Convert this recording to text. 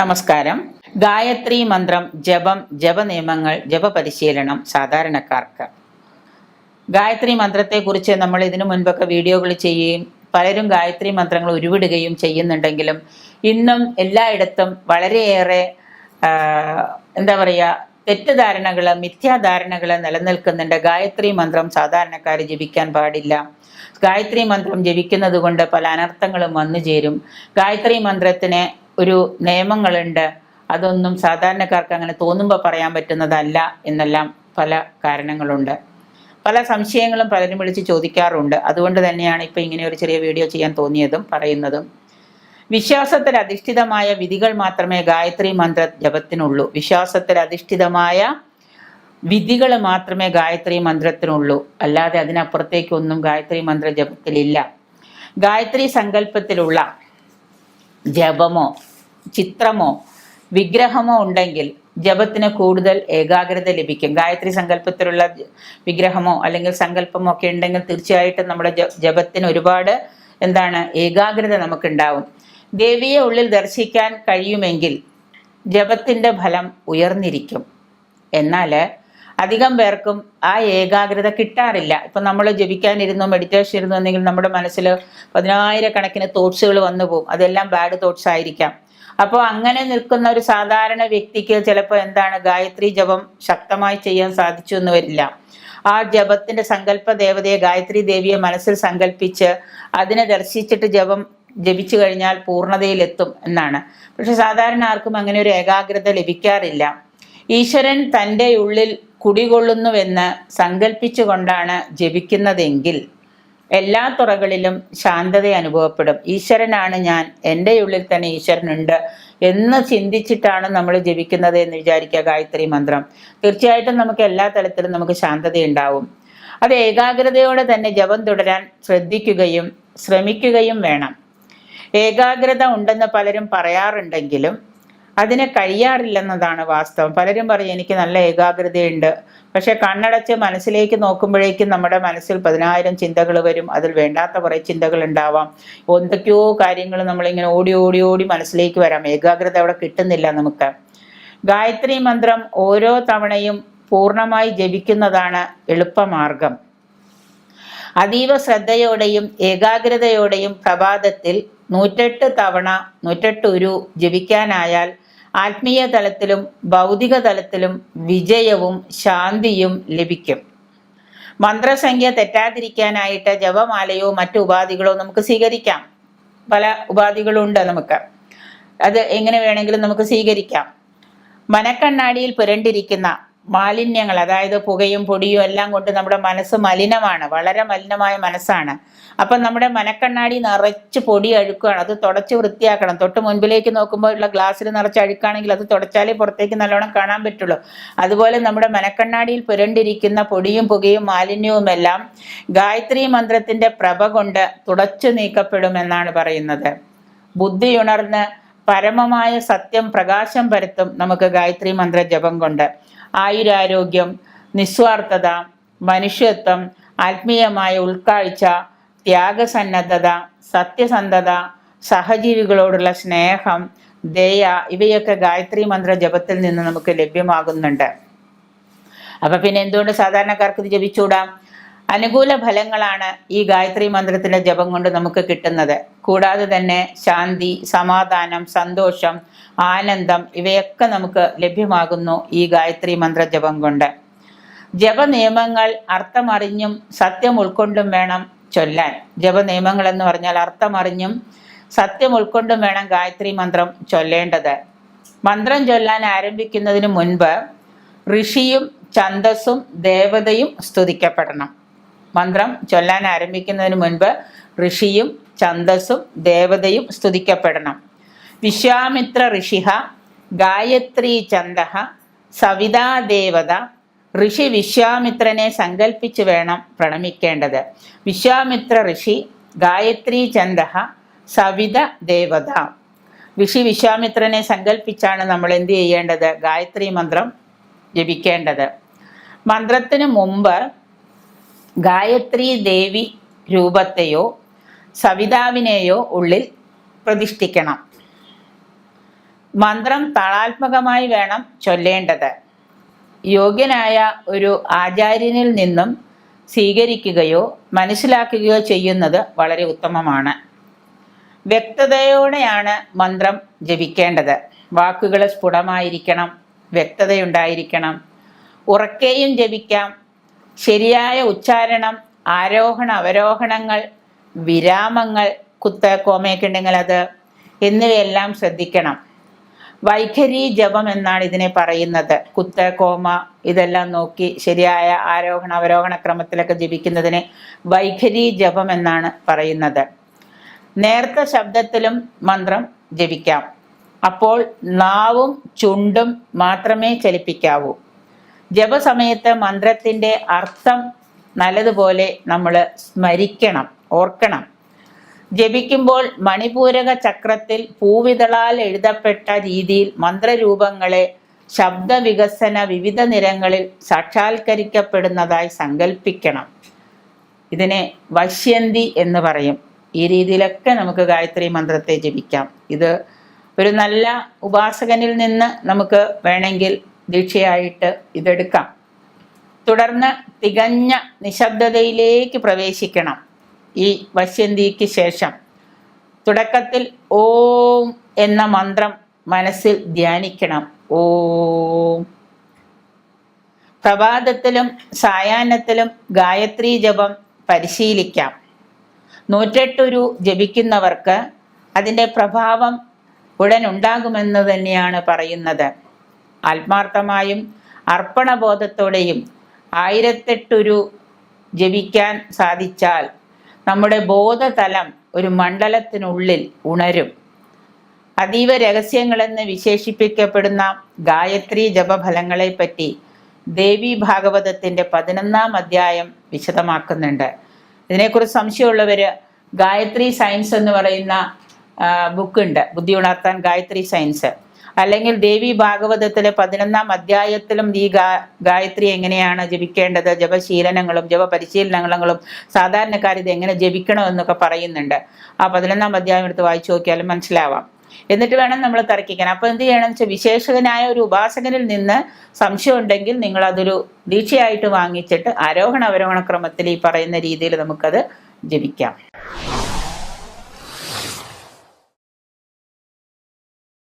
നമസ്കാരം. ഗായത്രി മന്ത്രം ജപം ജപനിയമങ്ങൾ ജപപരിശീലനം സാധാരണക്കാർക്ക്. ഗായത്രി മന്ത്രത്തെക്കുറിച്ച് നമ്മൾ ഇതിനു മുൻപൊക്കെ വീഡിയോകൾ ചെയ്യുകയും പലരും ഗായത്രി മന്ത്രങ്ങൾ ഉരുവിടുകയും ചെയ്യുന്നുണ്ടെങ്കിലും ഇന്നും എല്ലായിടത്തും വളരെയേറെ എന്താ പറയുക തെറ്റിദ്ധാരണകൾ മിഥ്യാധാരണകൾ നിലനിൽക്കുന്നുണ്ട്. ഗായത്രി മന്ത്രം സാധാരണക്കാർ ജപിക്കാൻ പാടില്ല. ഗായത്രി മന്ത്രം ജപിക്കുന്നത് കൊണ്ട് പല അനർത്ഥങ്ങളും വന്നു ചേരും. ഗായത്രി മന്ത്രത്തിന് ഒരു നിയമങ്ങളുണ്ട്. അതൊന്നും സാധാരണക്കാർക്ക് അങ്ങനെ തോന്നുമ്പോൾ പറയാൻ പറ്റുന്നതല്ല എന്നെല്ലാം പല കാരണങ്ങളുണ്ട്. പല സംശയങ്ങളും പലരും വിളിച്ച് ചോദിക്കാറുണ്ട്. അതുകൊണ്ട് തന്നെയാണ് ഇപ്പോൾ ഇങ്ങനെ ഒരു ചെറിയ വീഡിയോ ചെയ്യാൻ തോന്നിയതും പറയുന്നതും. വിശ്വാസത്തിൽ അധിഷ്ഠിതമായ വിധികൾ മാത്രമേ ഗായത്രി മന്ത്ര ജപത്തിനുള്ളൂ. വിശ്വാസത്തിൽ അധിഷ്ഠിതമായ വിധികൾ മാത്രമേ ഗായത്രി മന്ത്രത്തിനുള്ളൂ. അല്ലാതെ അതിനപ്പുറത്തേക്കൊന്നും ഗായത്രി മന്ത്ര ജപത്തിലില്ല. ഗായത്രി സങ്കല്പത്തിലുള്ള ജപമോ ചിത്രമോ വിഗ്രഹമോ ഉണ്ടെങ്കിൽ ജപത്തിന് കൂടുതൽ ഏകാഗ്രത ലഭിക്കും. ഗായത്രി സങ്കല്പത്തിലുള്ള വിഗ്രഹമോ അല്ലെങ്കിൽ സങ്കല്പമോ ഒക്കെ ഉണ്ടെങ്കിൽ തീർച്ചയായിട്ടും നമ്മുടെ ജപത്തിന് ഒരുപാട് എന്താണ് ഏകാഗ്രത നമുക്കുണ്ടാവും. ദേവിയെ ഉള്ളിൽ ദർശിക്കാൻ കഴിയുമെങ്കിൽ ജപത്തിന്റെ ഫലം ഉയർന്നിരിക്കും. എന്നാൽ അധികം പേർക്കും ആ ഏകാഗ്രത കിട്ടാറില്ല. ഇപ്പം നമ്മൾ ജപിക്കാനിരുന്നു മെഡിറ്റേഷൻ ഇരുന്നു എന്നെങ്കിൽ നമ്മുടെ മനസ്സിൽ പതിനായിരക്കണക്കിന് തോട്ട്സുകൾ വന്നു പോകും. അതെല്ലാം ബാഡ് തോട്ട്സ് ആയിരിക്കാം. അപ്പോൾ അങ്ങനെ നിൽക്കുന്ന ഒരു സാധാരണ വ്യക്തിക്ക് ചിലപ്പോൾ എന്താണ് ഗായത്രി ജപം ശക്തമായി ചെയ്യാൻ സാധിച്ചു എന്ന് വരില്ല. ആ ജപത്തിന്റെ സങ്കല്പ ദേവതയെ ഗായത്രി ദേവിയെ മനസ്സിൽ സങ്കല്പിച്ച് അതിനെ ദർശിച്ചിട്ട് ജപം ജപിച്ചു കഴിഞ്ഞാൽ പൂർണതയിലെത്തും എന്നാണ്. പക്ഷെ സാധാരണ ആർക്കും അങ്ങനെ ഒരു ഏകാഗ്രത ലഭിക്കാറില്ല. ഈശ്വരൻ തന്റെ ഉള്ളിൽ കുടികൊള്ളുന്നുവെന്ന് സങ്കല്പിച്ചുകൊണ്ടാണ് ജപിക്കുന്നതെങ്കിൽ എല്ലാ തുറകളിലും ശാന്തത അനുഭവപ്പെടും. ഈശ്വരനാണ് ഞാൻ എന്റെ ഉള്ളിൽ തന്നെ ഈശ്വരനുണ്ട് എന്ന് ചിന്തിച്ചിട്ടാണ് നമ്മൾ ജപിക്കുന്നത് എന്ന് വിചാരിക്കുക ഗായത്രി മന്ത്രം. തീർച്ചയായിട്ടും നമുക്ക് എല്ലാ തലത്തിലും നമുക്ക് ശാന്തത ഉണ്ടാവും അത് ഏകാഗ്രതയോടെ തന്നെ ജപം തുടരാൻ ശ്രദ്ധിക്കുകയും ശ്രമിക്കുകയും വേണം. ഏകാഗ്രത ഉണ്ടെന്ന് പലരും പറയാറുണ്ടെങ്കിലും അതിന് കഴിയാറില്ലെന്നതാണ് വാസ്തവം. പലരും പറയും എനിക്ക് നല്ല ഏകാഗ്രതയുണ്ട്. പക്ഷെ കണ്ണടച്ച് മനസ്സിലേക്ക് നോക്കുമ്പോഴേക്കും നമ്മുടെ മനസ്സിൽ പതിനായിരം ചിന്തകൾ വരും. അതിൽ വേണ്ടാത്ത കുറേ ചിന്തകൾ ഉണ്ടാവാം. എന്തൊക്കെയോ കാര്യങ്ങൾ നമ്മളിങ്ങനെ ഓടി ഓടി ഓടി മനസ്സിലേക്ക് വരാം. ഏകാഗ്രത അവിടെ കിട്ടുന്നില്ല നമുക്ക്. ഗായത്രി മന്ത്രം ഓരോ തവണയും പൂർണമായി ജപിക്കുന്നതാണ് എളുപ്പമാർഗം. അതീവ ശ്രദ്ധയോടെയും ഏകാഗ്രതയോടെയും പ്രഭാതത്തിൽ നൂറ്റെട്ട് തവണ നൂറ്റെട്ട് ഉരു ജപിക്കാനായാൽ ആത്മീയ തലത്തിലും ഭൗതിക തലത്തിലും വിജയവും ശാന്തിയും ലഭിക്കും. മന്ത്രസംഖ്യ തെറ്റാതിരിക്കാനായിട്ട് ജപമാലയോ മറ്റു ഉപാധികളോ നമുക്ക് സ്വീകരിക്കാം. പല ഉപാധികളുണ്ട് നമുക്ക്. അത് എങ്ങനെ വേണമെങ്കിലും നമുക്ക് സ്വീകരിക്കാം. മനക്കണ്ണാടിയിൽ പുരണ്ടിരിക്കുന്ന മാലിന്യങ്ങൾ അതായത് പുകയും പൊടിയും എല്ലാം കൊണ്ട് നമ്മുടെ മനസ്സ് മലിനമാണ് വളരെ മലിനമായ മനസ്സാണ്. അപ്പം നമ്മുടെ മനക്കണ്ണാടി നിറച്ച് പൊടി അഴുക്കുകയാണ് അത് തുടച്ച് വൃത്തിയാക്കണം. തൊട്ട് മുൻപിലേക്ക് നോക്കുമ്പോൾ ഉള്ള ഗ്ലാസ്സിൽ നിറച്ച് അഴുക്കാണെങ്കിൽ അത് തുടച്ചാലേ പുറത്തേക്ക് നല്ലോണം കാണാൻ പറ്റുള്ളൂ. അതുപോലെ നമ്മുടെ മനക്കണ്ണാടിയിൽ പുരണ്ടിരിക്കുന്ന പൊടിയും പുകയും മാലിന്യവും എല്ലാം ഗായത്രി മന്ത്രത്തിന്റെ പ്രഭ കൊണ്ട് തുടച്ചു നീക്കപ്പെടുമെന്നാണ് പറയുന്നത്. ബുദ്ധിയുണർന്ന് പരമമായ സത്യം പ്രകാശം പരത്തും നമുക്ക് ഗായത്രി മന്ത്ര ജപം കൊണ്ട്. ആയുരാരോഗ്യം നിസ്വാർത്ഥത മനുഷ്യത്വം ആത്മീയമായ ഉൾക്കാഴ്ച ത്യാഗസന്നദ്ധത സത്യസന്ധത സഹജീവികളോടുള്ള സ്നേഹം ദയ ഇവയൊക്കെ ഗായത്രി മന്ത്ര ജപത്തിൽ നിന്ന് നമുക്ക് ലഭ്യമാകുന്നുണ്ട്. അപ്പൊ പിന്നെ എന്തുകൊണ്ട് സാധാരണക്കാർക്ക് ഇത് ജപിച്ചൂടാം അനുകൂല ഫലങ്ങളാണ് ഈ ഗായത്രി മന്ത്രത്തിന്റെ ജപം കൊണ്ട് നമുക്ക് കിട്ടുന്നത്. കൂടാതെ തന്നെ ശാന്തി സമാധാനം സന്തോഷം ആനന്ദം ഇവയൊക്കെ നമുക്ക് ലഭ്യമാകുന്നു ഈ ഗായത്രി മന്ത്ര ജപം കൊണ്ട്. ജപനിയമങ്ങൾ അർത്ഥമറിഞ്ഞും സത്യം ഉൾക്കൊണ്ടും വേണം ചൊല്ലാൻ. ജപനിയമങ്ങൾ എന്ന് പറഞ്ഞാൽ അർത്ഥമറിഞ്ഞും സത്യം ഉൾക്കൊണ്ടും വേണം ഗായത്രി മന്ത്രം ചൊല്ലേണ്ടത്. മന്ത്രം ചൊല്ലാൻ ആരംഭിക്കുന്നതിന് മുൻപ് ഋഷിയും ഛന്ദസ്സും ദേവതയും സ്തുതിക്കപ്പെടണം. മന്ത്രം ചൊല്ലാൻ ആരംഭിക്കുന്നതിന് മുൻപ് ഋഷിയും ഛന്ദസ്സും ദേവതയും സ്തുതിക്കപ്പെടണം. വിശ്വാമിത്ര ഋഷിഹ ഗായത്രി ചന്ദ സവിതാ ദേവത ഋഷി വിശ്വാമിത്രനെ സങ്കല്പിച്ച് വേണം പ്രണമിക്കേണ്ടത്. വിശ്വാമിത്ര ഋഷി ഗായത്രി ചന്ദ സവിത ദേവത ഋഷി വിശ്വാമിത്രനെ സങ്കല്പിച്ചാണ് നമ്മൾ എന്ത് ചെയ്യേണ്ടത്? ഗായത്രി മന്ത്രം ജപിക്കേണ്ടത്. മന്ത്രത്തിന് മുമ്പ് ഗായത്രി ദേവി രൂപത്തെയോ സവിതാവിനെയോ ഉള്ളിൽ പ്രതിഷ്ഠിക്കണം. മന്ത്രം താളാത്മകമായി വേണം ചൊല്ലേണ്ടത്. യോഗ്യനായ ഒരു ആചാര്യനിൽ നിന്നും സ്വീകരിക്കുകയോ മനസ്സിലാക്കുകയോ ചെയ്യുന്നത് വളരെ ഉത്തമമാണ്. വ്യക്തതയോടെയാണ് മന്ത്രം ജപിക്കേണ്ടത്. വാക്കുകൾ സ്ഫുടമായിരിക്കണം വ്യക്തതയുണ്ടായിരിക്കണം. ഉറക്കെയും ജപിക്കാം. ശരിയായ ഉച്ചാരണം ആരോഹണ അവരോഹണങ്ങൾ വിരാമങ്ങൾ കുത്ത് കോമയൊക്കെ ഉണ്ടെങ്കിൽ അത് എന്നിവയെല്ലാം ശ്രദ്ധിക്കണം. വൈഖരി ജപം എന്നാണ് ഇതിനെ പറയുന്നത്. കുത്ത് കോമ ഇതെല്ലാം നോക്കി ശരിയായ ആരോഹണ അവരോഹണ ക്രമത്തിലൊക്കെ ജപിക്കുന്നതിനെ വൈഖരി ജപം എന്നാണ് പറയുന്നത്. നേർത്ത ശബ്ദത്തിലും മന്ത്രം ജപിക്കാം. അപ്പോൾ നാവും ചുണ്ടും മാത്രമേ ചലിപ്പിക്കാവൂ. ജപസമയത്ത് മന്ത്രത്തിന്റെ അർത്ഥം നല്ലതുപോലെ നമ്മൾ സ്മരിക്കണം. ഓർക്കണം. ജപിക്കുമ്പോൾ മണിപൂരക ചക്രത്തിൽ പൂവിതളാൽ എഴുതപ്പെട്ട രീതിയിൽ മന്ത്രരൂപങ്ങളെ ശബ്ദവികസന വിവിധ നിരങ്ങളിൽ സാക്ഷാത്കരിക്കപ്പെടുന്നതായി സങ്കല്പിക്കണം ഇതിനെ വശ്യന്തി എന്ന് പറയും. ഈ രീതിയിലൊക്കെ നമുക്ക് ഗായത്രി മന്ത്രത്തെ ജപിക്കാം. ഇത് ഒരു നല്ല ഉപാസകനിൽ നിന്ന് നമുക്ക് വേണമെങ്കിൽ ദീക്ഷയായിട്ട് ഇതെടുക്കാം. തുടർന്ന് തികഞ്ഞ നിശബ്ദതയിലേക്ക് പ്രവേശിക്കണം. ഈ വശ്യന്തിക്ക് ശേഷം തുടക്കത്തിൽ ഓം എന്ന മന്ത്രം മനസ്സിൽ ധ്യാനിക്കണം. ഓം. പ്രഭാതത്തിലും സായാഹ്നത്തിലും ഗായത്രി ജപം പരിശീലിക്കാം. നൂറ്റെട്ടുരു ജപിക്കുന്നവർക്ക് അതിന്റെ പ്രഭാവം ഉടൻ ഉണ്ടാകുമെന്ന് തന്നെയാണ് പറയുന്നത്. ആത്മാർത്ഥമായും അർപ്പണബോധത്തോടെയും ആയിരത്തെട്ടൊരു ജപിക്കാൻ സാധിച്ചാൽ നമ്മുടെ ബോധതലം ഒരു മണ്ഡലത്തിനുള്ളിൽ ഉണരും. അതീവ രഹസ്യങ്ങളെന്ന് വിശേഷിപ്പിക്കപ്പെടുന്ന ഗായത്രി ജപഫലങ്ങളെപ്പറ്റി ദേവി ഭാഗവതത്തിന്റെ പതിനൊന്നാം അധ്യായം വിശദമാക്കുന്നുണ്ട്. ഇതിനെക്കുറിച്ച് സംശയമുള്ളവർ ഗായത്രി സയൻസ് എന്ന് പറയുന്ന ബുക്കുണ്ട്. ബുദ്ധി ഉണർത്താൻ ഗായത്രി സയൻസ്. അല്ലെങ്കിൽ ദേവി ഭാഗവതത്തിലെ പതിനൊന്നാം അധ്യായത്തിലും ഈ ഗായത്രി എങ്ങനെയാണ് ജപിക്കേണ്ടത്? ജപശീലനങ്ങളും ജപപരിശീലനങ്ങളും സാധാരണക്കാർ ഇത് എങ്ങനെ ജപിക്കണം എന്നൊക്കെ പറയുന്നുണ്ട്. ആ പതിനൊന്നാം അധ്യായം എടുത്ത് വായിച്ചു നോക്കിയാലും മനസ്സിലാവാം. എന്നിട്ട് വേണം നമ്മൾ തർക്കിക്കാൻ. അപ്പോൾ എന്ത് ചെയ്യണം വെച്ചാൽ വിശേഷകനായ ഒരു ഉപാസകനിൽ നിന്ന് സംശയം ഉണ്ടെങ്കിൽ നിങ്ങൾ അതൊരു ദീക്ഷയായിട്ട് വാങ്ങിച്ചിട്ട് ആരോഹണ അവരോഹണ ക്രമത്തിൽ ഈ പറയുന്ന രീതിയിൽ നമുക്കത് ജപിക്കാം.